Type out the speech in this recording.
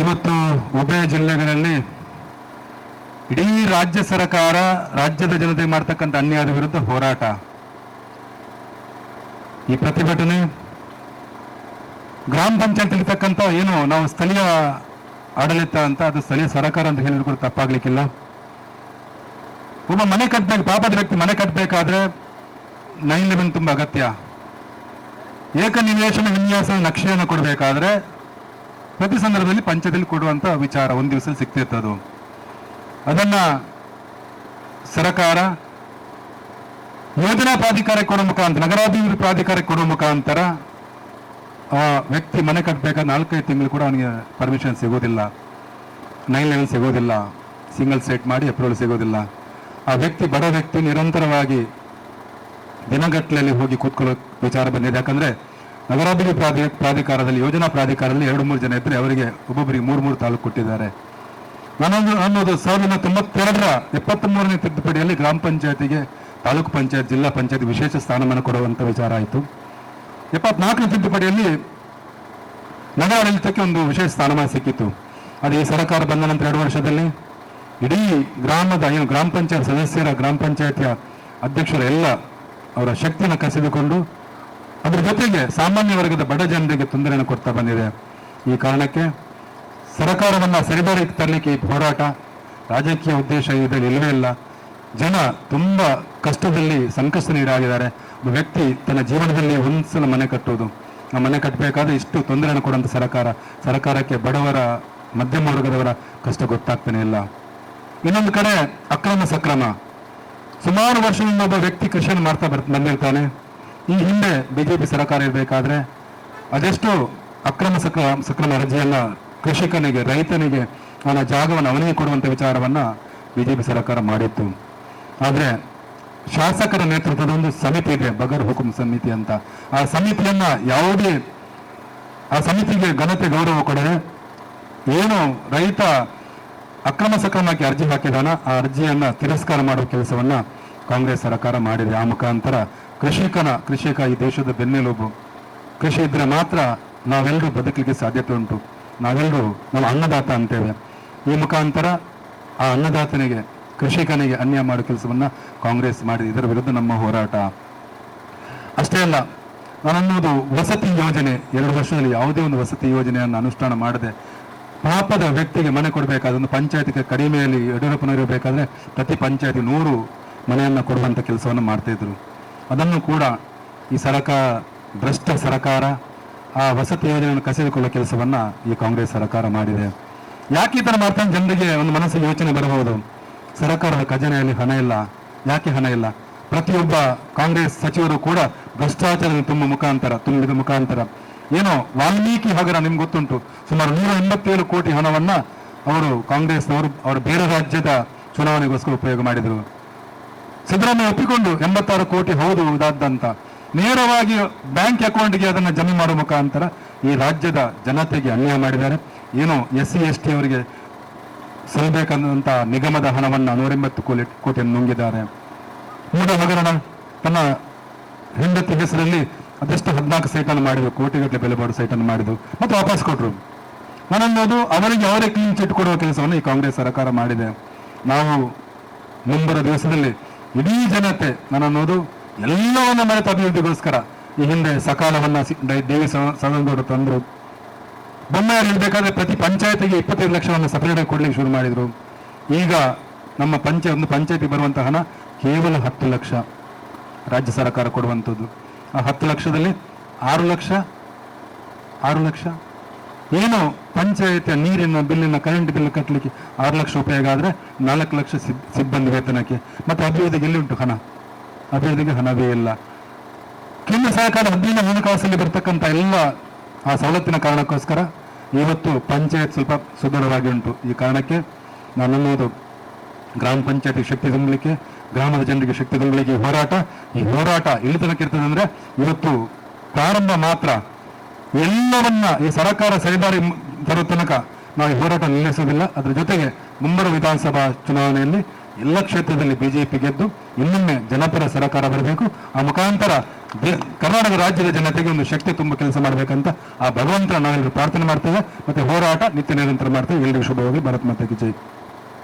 ಇವತ್ತು ಉಭಯ ಜಿಲ್ಲೆಗಳಲ್ಲಿ ಇಡೀ ರಾಜ್ಯ ಸರ್ಕಾರ, ರಾಜ್ಯದ ಜನತೆ ಮಾಡ್ತಕ್ಕಂಥ ಅನ್ಯಾಯದ ವಿರುದ್ಧ ಹೋರಾಟ. ಈ ಪ್ರತಿಭಟನೆ ಗ್ರಾಮ ಪಂಚಾಯತ್ ಇರ್ತಕ್ಕಂಥ ಏನು ನಾವು ಸ್ಥಳೀಯ ಆಡಳಿತ ಅಂತ ಅದು ಸ್ಥಳೀಯ ಸರ್ಕಾರ ಅಂತ ಹೇಳಿದ್ರು ಕೂಡ ತಪ್ಪಾಗ್ಲಿಕ್ಕಿಲ್ಲ. ಒಬ್ಬ ಮನೆ ಕಟ್ಟಬೇಕು ಪಾಪದ ವ್ಯಕ್ತಿ ಮನೆ ಕಟ್ಟಬೇಕಾದ್ರೆ ನೈನ್ ಲೆವೆನ್ ತುಂಬ ಅಗತ್ಯ. ಏಕ ನಿವೇಶನ ವಿನ್ಯಾಸ ನಕ್ಷೆಯನ್ನು ಕೊಡಬೇಕಾದ್ರೆ ಪ್ರತಿ ಸಂದರ್ಭದಲ್ಲಿ ಪಂಚದಲ್ಲಿ ಕೊಡುವಂತ ವಿಚಾರ ಒಂದು ದಿವಸ ಸಿಗ್ತಿರ್ತದು ಅದನ್ನ ಸರಕಾರ ಯೋಜನಾ ಪ್ರಾಧಿಕಾರಕ್ಕೆ ಕೊಡೋ ಮುಖಾಂತರ, ನಗರಾಭಿವೃದ್ಧಿ ಪ್ರಾಧಿಕಾರಕ್ಕೆ ಕೊಡೋ ಮುಖಾಂತರ, ಆ ವ್ಯಕ್ತಿ ಮನೆ ಕಟ್ಟಬೇಕಾದ ನಾಲ್ಕೈದು ತಿಂಗಳು ಕೂಡ ಅವನಿಗೆ ಪರ್ಮಿಷನ್ ಸಿಗೋದಿಲ್ಲ. ನೈನ್ ಲೆವೆಲ್ ಸಿಗೋದಿಲ್ಲ. ಸಿಂಗಲ್ ಸೆಟ್ ಮಾಡಿ ಅಪ್ರೂವಲ್ ಸಿಗೋದಿಲ್ಲ. ಆ ವ್ಯಕ್ತಿ ಬಡ ವ್ಯಕ್ತಿ ನಿರಂತರವಾಗಿ ದಿನಗಟ್ಟಲೆಯಲ್ಲಿ ಹೋಗಿ ಕೂತ್ಕೊಳ್ಳೋ ವಿಚಾರ ಬಂದಿದೆ. ಯಾಕಂದ್ರೆ ನಗರಾಭಿವೃದ್ಧಿ ಪ್ರಾಧಿ, ಪ್ರಾಧಿಕಾರದಲ್ಲಿ, ಯೋಜನಾ ಪ್ರಾಧಿಕಾರದಲ್ಲಿ ಎರಡು ಮೂರು ಜನ ಇದ್ದರೆ ಅವರಿಗೆ ಒಬ್ಬೊಬ್ಬರಿಗೆ ಮೂರು ಮೂರು ತಾಲೂಕು ಕೊಟ್ಟಿದ್ದಾರೆ. ನಾನೊಂದು ಅನ್ನೋದು ಸಾವಿರದ ತೊಂಬತ್ತೆರಡರ ಎಪ್ಪತ್ತ್ ಮೂರನೇ ತಿದ್ದುಪಡಿಯಲ್ಲಿ ಗ್ರಾಮ ಪಂಚಾಯತಿಗೆ ತಾಲೂಕು ಪಂಚಾಯತ್, ಜಿಲ್ಲಾ ಪಂಚಾಯತ್ ವಿಶೇಷ ಸ್ಥಾನಮಾನ ಕೊಡುವಂಥ ವಿಚಾರ ಆಯಿತು. ಎಪ್ಪತ್ನಾಲ್ಕನೇ ತಿದ್ದುಪಡಿಯಲ್ಲಿ ನಗರಾಡಳಿತಕ್ಕೆ ಒಂದು ವಿಶೇಷ ಸ್ಥಾನಮಾನ ಸಿಕ್ಕಿತ್ತು. ಅದು ಈ ಸರ್ಕಾರ ಬಂದ ನಂತರ ಎರಡು ವರ್ಷದಲ್ಲಿ ಇಡೀ ಗ್ರಾಮದ, ಏನು ಗ್ರಾಮ ಪಂಚಾಯತ್ ಸದಸ್ಯರ, ಗ್ರಾಮ ಪಂಚಾಯತಿಯ ಅಧ್ಯಕ್ಷರ ಎಲ್ಲ ಅವರ ಶಕ್ತಿಯನ್ನು ಕಸಿದುಕೊಂಡು ಅದರ ಜೊತೆಗೆ ಸಾಮಾನ್ಯ ವರ್ಗದ ಬಡ ಜನರಿಗೆ ತೊಂದರೆಯನ್ನು ಕೊಡ್ತಾ ಬಂದಿದೆ. ಈ ಕಾರಣಕ್ಕೆ ಸರ್ಕಾರವನ್ನ ಸರಿದಾರಿಗೆ ತರಲಿಕ್ಕೆ ಈ ಹೋರಾಟ ರಾಜಕೀಯ ಉದ್ದೇಶ ಇದರಲ್ಲಿ ಇಲ್ಲವೇ ಇಲ್ಲ. ಜನ ತುಂಬ ಕಷ್ಟದಲ್ಲಿ ಸಂಕಷ್ಟ ನೀಡಾಗಿದ್ದಾರೆ. ಒಬ್ಬ ವ್ಯಕ್ತಿ ತನ್ನ ಜೀವನದಲ್ಲಿ ಒಂದ್ಸಲ ಮನೆ ಕಟ್ಟುವುದು. ಆ ಮನೆ ಕಟ್ಟಬೇಕಾದ್ರೆ ಇಷ್ಟು ತೊಂದರೆಯನ್ನು ಕೊಡುವಂಥ ಸರ್ಕಾರ. ಸರ್ಕಾರಕ್ಕೆ ಬಡವರ, ಮಧ್ಯಮ ವರ್ಗದವರ ಕಷ್ಟ ಗೊತ್ತಾಗ್ತಾನೆ ಇಲ್ಲ. ಇನ್ನೊಂದು ಕಡೆ ಅಕ್ರಮ ಸಕ್ರಮ. ಸುಮಾರು ವರ್ಷದಿಂದ ಒಬ್ಬ ವ್ಯಕ್ತಿ ಕೃಷಿಯನ್ನು ಮಾಡ್ತಾ ಬರ್ ಬಂದಿರ್ತಾನೆ. ಈ ಹಿಂದೆ ಬಿಜೆಪಿ ಸರ್ಕಾರ ಇರಬೇಕಾದ್ರೆ ಅದೆಷ್ಟು ಅಕ್ರಮ ಸಕ್ರ, ಸಕ್ರಮ ಅರ್ಜಿಯನ್ನ ಕೃಷಿಕನಿಗೆ, ರೈತನಿಗೆ ಅವನ ಜಾಗವನ್ನು ಅವನಿಗೆ ಕೊಡುವಂತ ವಿಚಾರವನ್ನ ಬಿಜೆಪಿ ಸರ್ಕಾರ ಮಾಡಿತ್ತು. ಆದ್ರೆ ಶಾಸಕರ ನೇತೃತ್ವದ ಒಂದು ಸಮಿತಿ ಇದೆ, ಬಗರ್ ಹುಕುಂ ಸಮಿತಿ ಅಂತ. ಆ ಸಮಿತಿಯನ್ನ ಯಾವುದೇ, ಆ ಸಮಿತಿಗೆ ಘನತೆ ಗೌರವ ಕೊಡದೆ ಏನು ರೈತ ಅಕ್ರಮ ಸಕ್ರಮಕ್ಕೆ ಅರ್ಜಿ ಹಾಕಿದಾನ, ಆ ಅರ್ಜಿಯನ್ನ ತಿರಸ್ಕಾರ ಮಾಡುವ ಕೆಲಸವನ್ನ ಕಾಂಗ್ರೆಸ್ ಸರ್ಕಾರ ಮಾಡಿದೆ. ಆ ಮುಖಾಂತರ ಕೃಷಿಕನ ಕೃಷಿಕ ಈ ದೇಶದ ಬೆನ್ನೆಲುಬು ಕೃಷಿ ಇದ್ರೆ ಮಾತ್ರ ನಾವೆಲ್ಲರೂ ಬದುಕಲಿಕ್ಕೆ ಸಾಧ್ಯತೆ ಉಂಟು. ನಾವೆಲ್ಲರೂ ನಾವು ಅನ್ನದಾತ ಅಂತೇವೆ. ಈ ಮುಖಾಂತರ ಆ ಅನ್ನದಾತನಿಗೆ, ಕೃಷಿಕನಿಗೆ ಅನ್ಯಾಯ ಮಾಡೋ ಕೆಲಸವನ್ನ ಕಾಂಗ್ರೆಸ್ ಮಾಡಿದೆ. ಇದರ ವಿರುದ್ಧ ನಮ್ಮ ಹೋರಾಟ. ಅಷ್ಟೇ ಅಲ್ಲ ನಾನನ್ನೋದು ವಸತಿ ಯೋಜನೆ, ಎರಡು ವರ್ಷದಲ್ಲಿ ಯಾವುದೇ ಒಂದು ವಸತಿ ಯೋಜನೆಯನ್ನು ಅನುಷ್ಠಾನ ಮಾಡದೆ ಪಾಪದ ವ್ಯಕ್ತಿಗೆ ಮನೆ ಕೊಡಬೇಕಾದ ಒಂದು ಪಂಚಾಯತಿಗೆ ಕಡಿಮೆಯಲ್ಲಿ ಯಡಿಯೂರಪ್ಪನವರು ಬೇಕಾದರೆ ಪ್ರತಿ ಪಂಚಾಯತಿ ನೂರು ಮನೆಯನ್ನು ಕೊಡುವಂಥ ಕೆಲಸವನ್ನು ಮಾಡ್ತಾ ಇದ್ರು. ಅದನ್ನು ಕೂಡ ಈ ಸರಕಾರ ಭ್ರಷ್ಟ ಸರಕಾರ, ಆ ವಸತಿ ಯೋಜನೆಯನ್ನು ಕಸಿದುಕೊಳ್ಳುವ ಕೆಲಸವನ್ನ ಈ ಕಾಂಗ್ರೆಸ್ ಸರ್ಕಾರ ಮಾಡಿದೆ. ಯಾಕೆ ಈ ಥರ ಮಾಡ್ತಾನೆ ಜನರಿಗೆ ಒಂದು ಮನಸ್ಸಿಗೆ ಯೋಚನೆ ಬರಬಹುದು. ಸರ್ಕಾರದ ಖಜಾನೆಯಲ್ಲಿ ಹಣ ಇಲ್ಲ. ಯಾಕೆ ಹಣ ಇಲ್ಲ? ಪ್ರತಿಯೊಬ್ಬ ಕಾಂಗ್ರೆಸ್ ಸಚಿವರು ಕೂಡ ಭ್ರಷ್ಟಾಚಾರದ ತುಂಬ ಮುಖಾಂತರ, ತುಂಬಿದ ಮುಖಾಂತರ. ಏನೋ ವಾಲ್ಮೀಕಿ ಹಗರ ನಿಮ್ಗೆ ಗೊತ್ತುಂಟು. ಸುಮಾರು ನೂರ ಎಂಬತ್ತೇಳು ಕೋಟಿ ಹಣವನ್ನ ಅವರು ಕಾಂಗ್ರೆಸ್ನವರು, ಅವರು ಬೇರೆ ರಾಜ್ಯದ ಚುನಾವಣೆಗೋಸ್ಕರ ಉಪಯೋಗ ಮಾಡಿದರು. ಸಿದ್ದರಾಮಯ್ಯ ಒಪ್ಪಿಕೊಂಡು ಎಂಬತ್ತಾರು ಕೋಟಿ ಹೌದು ಇದಾದಂತ ನೇರವಾಗಿ ಬ್ಯಾಂಕ್ ಅಕೌಂಟ್ಗೆ ಅದನ್ನು ಜಮೆ ಮಾಡುವ ಮುಖಾಂತರ ಈ ರಾಜ್ಯದ ಜನತೆಗೆ ಅನ್ಯಾಯ ಮಾಡಿದ್ದಾರೆ. ಏನು ಎಸ್ ಸಿ ಎಸ್ ಟಿ ಅವರಿಗೆ ಸಲ್ಲಬೇಕಂತ ನಿಗಮದ ಹಣವನ್ನು ನೂರೆಂಬತ್ತು ಕೋಟಿ ಕೋಟಿಯನ್ನು ನುಂಗಿದ್ದಾರೆ. ಮೂಡ ಹಗರಣ ತನ್ನ ಹೆಂಡತಿ ಹೆಸರಲ್ಲಿ ಅದೆಷ್ಟು ಹದಿನಾಲ್ಕು ಸೈಟನ್ನು ಮಾಡಿದ್ರು, ಕೋಟಿಗಟ್ಟಲೆ ಬೆಲೆ ಬಾಳುವ ಸೈಟನ್ನು ಮಾಡಿದ್ರು, ಮತ್ತು ವಾಪಸ್ ಕೊಟ್ರು. ನಾನನ್ನೋದು ಅವರಿಗೆ ಅವರೇ ಕ್ಲೀನ್ ಚಿಟ್ ಕೊಡುವ ಕೆಲಸವನ್ನು ಈ ಕಾಂಗ್ರೆಸ್ ಸರ್ಕಾರ ಮಾಡಿದೆ. ನಾವು ಮುಂಬರುವ ದಿವಸದಲ್ಲಿ ಇಡೀ ಜನತೆ ನಾನನ್ನೋದು ಎಲ್ಲವನ್ನ ಮರೆತ ಅಭಿವೃದ್ಧಿಗೋಸ್ಕರ ಈ ಹಿಂದೆ ಸಕಾಲವನ್ನ ದೇವಿ ಸದನದವರು ತಂದ್ರು. ಬೊಮ್ಮೆಯವರು ಹೇಳ್ಬೇಕಾದ್ರೆ ಪ್ರತಿ ಪಂಚಾಯತಿಗೆ ಇಪ್ಪತ್ತೈದು ಲಕ್ಷವನ್ನು ಸಪರೇಟ್ ಆಗಿ ಕೊಡ್ಲಿಕ್ಕೆ ಶುರು ಮಾಡಿದ್ರು. ಈಗ ನಮ್ಮ ಪಂಚ ಒಂದು ಪಂಚಾಯತಿ ಬರುವಂತಹ ಹಣ ಕೇವಲ ಹತ್ತು ಲಕ್ಷ ರಾಜ್ಯ ಸರ್ಕಾರ ಕೊಡುವಂಥದ್ದು. ಆ ಹತ್ತು ಲಕ್ಷದಲ್ಲಿ ಆರು ಲಕ್ಷ ಆರು ಲಕ್ಷ ಏನು ಪಂಚಾಯತಿಯ ನೀರಿನ ಬಿಲ್ಲಿನ ಕರೆಂಟ್ ಬಿಲ್ ಕಟ್ಟಲಿಕ್ಕೆ ಆರು ಲಕ್ಷ ರೂಪಾಯಿ ಆದ್ರೆ ನಾಲ್ಕು ಲಕ್ಷ ಸಿಬ್- ಸಿಬ್ಬಂದಿ ವೇತನಕ್ಕೆ. ಮತ್ತೆ ಅಭಿವೃದ್ಧಿಗೆ ಎಲ್ಲಿ ಉಂಟು ಹಣ? ಅಭಿವೃದ್ಧಿಗೆ ಹಣವೇ ಇಲ್ಲ. ಕೇಂದ್ರ ಸರ್ಕಾರ ಹದಿನೈದು ಹಣಕಾಸಲ್ಲಿ ಬರ್ತಕ್ಕಂಥ ಎಲ್ಲ ಆ ಸವಲತ್ತಿನ ಕಾರಣಕ್ಕೋಸ್ಕರ ಇವತ್ತು ಪಂಚಾಯತ್ ಸ್ವಲ್ಪ ಸುದೃಢವಾಗಿ ಉಂಟು. ಈ ಕಾರಣಕ್ಕೆ ನಾನು ಗ್ರಾಮ ಪಂಚಾಯತಿ ಶಕ್ತಿ ತುಂಬಲಿಕ್ಕೆ, ಗ್ರಾಮದ ಜನರಿಗೆ ಶಕ್ತಿ ತುಂಬಲಿಕ್ಕೆ ಹೋರಾಟ, ಈ ಹೋರಾಟ ತನಕ ಇರ್ತದೆ ಅಂದ್ರೆ ಇವತ್ತು ಪ್ರಾರಂಭ ಮಾತ್ರ ಎಲ್ಲವನ್ನ ಈ ಸರ್ಕಾರ ಸರಿದಾರಿ ತರೋ ತನಕ ನಾವು ಹೋರಾಟ ನಿಲ್ಲಿಸೋದಿಲ್ಲ. ಅದರ ಜೊತೆಗೆ ಮುಂಬರುವ ವಿಧಾನಸಭಾ ಚುನಾವಣೆಯಲ್ಲಿ ಎಲ್ಲ ಕ್ಷೇತ್ರದಲ್ಲಿ ಬಿಜೆಪಿ ಗೆದ್ದು ಇನ್ನೊಮ್ಮೆ ಜನಪರ ಸರ್ಕಾರ ಬರಬೇಕು. ಆ ಮುಖಾಂತರ ಕರ್ನಾಟಕ ರಾಜ್ಯದ ಜನತೆಗೆ ಒಂದು ಶಕ್ತಿ ತುಂಬ ಕೆಲಸ ಮಾಡಬೇಕಂತ ಆ ಭಗವಂತನ ನಾವೆಲ್ಲರೂ ಪ್ರಾರ್ಥನೆ ಮಾಡ್ತೇವೆ. ಮತ್ತೆ ಹೋರಾಟ ನಿತ್ಯ ನಿರಂತರ ಮಾಡ್ತೇವೆ. ಎಲ್ಲರಿಗೂ ಶುಭವಾಗಿ ಭಾರತ್ ಮಾತೆಗೆ ಜೈ.